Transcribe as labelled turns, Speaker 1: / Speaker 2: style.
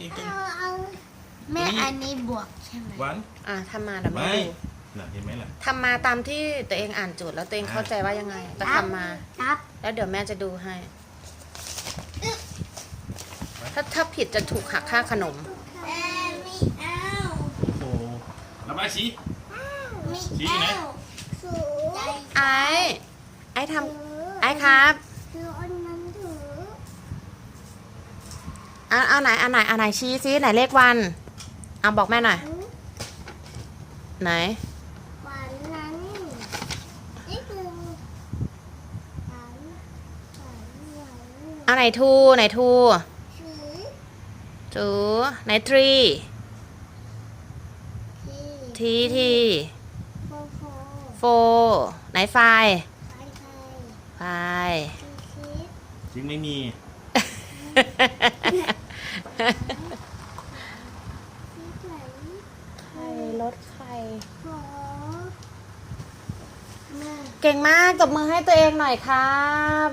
Speaker 1: แม่
Speaker 2: ตัวนี้
Speaker 1: อันนี้บวกใช่ไหม
Speaker 2: วัน
Speaker 3: อะทำมาเดี๋ยวแม่
Speaker 2: ไม่
Speaker 3: ดู
Speaker 2: น่ะเห็นไหมล่ะ
Speaker 3: ทำมาตามที่ตัวเองอ่านโจทย์แล้วตัวเองเข้าใจว่ายังไงก็ทำมา
Speaker 1: ครับ
Speaker 3: แล้วเดี๋ยวแม่จะดูให้ ถ้าถ้าผิดจะถูกหักค่าขนม
Speaker 1: แม่ไม่เอา
Speaker 2: โอ้โหระบายสี
Speaker 1: ไม่
Speaker 2: ชี้ไหน
Speaker 1: เอาสู
Speaker 3: ไอ้ ไอ้ทำไอ้ครับ
Speaker 1: ถืออันนั้นถือ
Speaker 3: อะเอาไหนอันไหนอันไหนชี้ซิไหนเลขวันเอาบอกแม่หน่อยไหน
Speaker 1: วันนั้นนี่คือวันวันวัน
Speaker 3: เอาไหนทูไหนทู
Speaker 1: ถือ
Speaker 3: จูไหนทรี
Speaker 1: ที่
Speaker 3: ทีที
Speaker 1: โฟโฟ
Speaker 3: โฟไหนไฟ
Speaker 1: ไฟไฟ
Speaker 3: ไฟ
Speaker 1: ที่คิด
Speaker 2: จริงไม่มี
Speaker 1: ที่ไหน
Speaker 3: ใค รถใคร
Speaker 1: ขอแม่
Speaker 3: เก่งมากตบมือให้ตัวเองหน่อยครับ